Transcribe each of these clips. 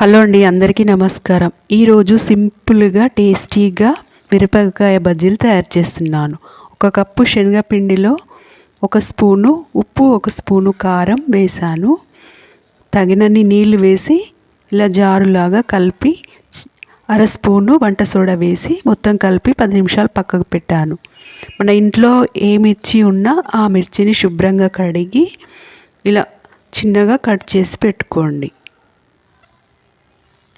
Hello అండి అందరికీ నమస్కారం. ఈరోజు సింపుల్గా టేస్టీగా మిరపకాయ బజ్జీలు తయారు చేస్తున్నాను. ఒక కప్పు శనగపిండిలో ఒక స్పూను ఉప్పు ఒక స్పూను కారం వేసాను. తగినన్ని నీళ్ళు వేసి ఇలా జారులాగా కలిపి అర స్పూను వంట సోడా వేసి మొత్తం కలిపి పది నిమిషాలు పక్కకు పెట్టాను. మన ఇంట్లో ఏ మిర్చి ఉన్నా ఆ మిర్చిని శుభ్రంగా కడిగి ఇలా చిన్నగా కట్ చేసి పెట్టుకోండి.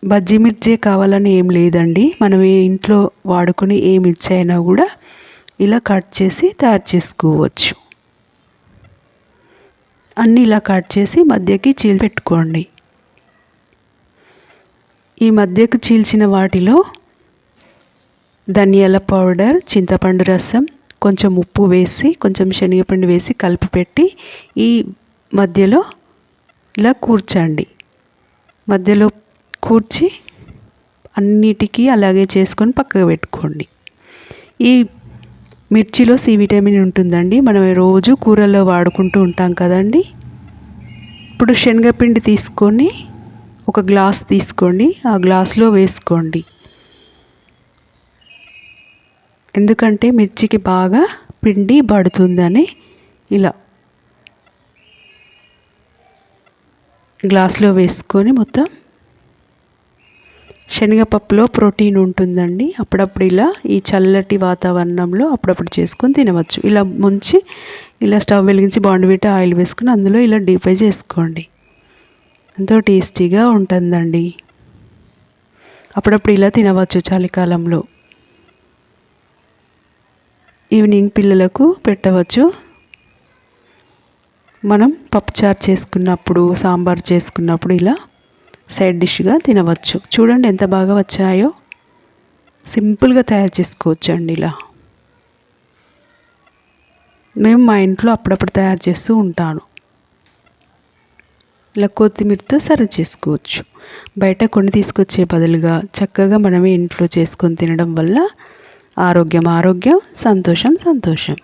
బజ్జీ మిర్చే కావాలని ఏం లేదండి. మనం ఏ ఇంట్లో వాడుకుని ఏ మిర్చి అయినా కూడా ఇలా కట్ చేసి తయారు చేసుకోవచ్చు. అన్నీ ఇలా కట్ చేసి మధ్యకి చీల్ పెట్టుకోండి. ఈ మధ్యకు చీల్చిన వాటిలో ధనియాల పౌడర్ చింతపండు రసం కొంచెం ఉప్పు వేసి కొంచెం శనగపిండి వేసి కలిపి పెట్టి ఈ మధ్యలో ఇలా కూర్చండి. మధ్యలో కూర్చి అన్నిటికీ అలాగే చేసుకొని పక్కకు పెట్టుకోండి. ఈ మిర్చిలో సి విటమిన్ ఉంటుందండి. మనం రోజు కూరల్లో వాడుకుంటూ ఉంటాం కదండి. ఇప్పుడు శనగపిండి తీసుకొని ఒక గ్లాస్ తీసుకోండి. ఆ గ్లాస్లో వేసుకోండి. ఎందుకంటే మిర్చికి బాగా పిండి పడుతుందని ఇలా గ్లాస్లో వేసుకొని మొత్తం శనగపప్పులో ప్రోటీన్ ఉంటుందండి. అప్పుడప్పుడు ఇలా ఈ చల్లటి వాతావరణంలో అప్పుడప్పుడు చేసుకొని తినవచ్చు. ఇలా ముంచి ఇలా స్టవ్ వెలిగించి బాండివిట ఆయిల్ వేసుకుని అందులో ఇలా డీప్ ఫ్రై చేసుకోండి. ఎంతో టేస్టీగా ఉంటుందండి. అప్పుడప్పుడు ఇలా తినవచ్చు చలికాలంలో. ఈవినింగ్ పిల్లలకు పెట్టవచ్చు. మనం పప్పుచారు చేసుకున్నప్పుడు సాంబార్ చేసుకున్నప్పుడు ఇలా సైడ్ డిష్గా తినవచ్చు. చూడండి ఎంత బాగా వచ్చాయో. సింపుల్గా తయారు చేసుకోవచ్చు అండి ఇలా. మేము మా ఇంట్లో అప్పుడప్పుడు తయారు చేస్తూ ఉంటాను. ఇలా కొత్తిమీరతో సర్వ్ చేసుకోవచ్చు. బయట కొన్ని తీసుకొచ్చే బదులుగా చక్కగా మనమే ఇంట్లో చేసుకొని తినడం వల్ల ఆరోగ్యం ఆరోగ్యం సంతోషం సంతోషం.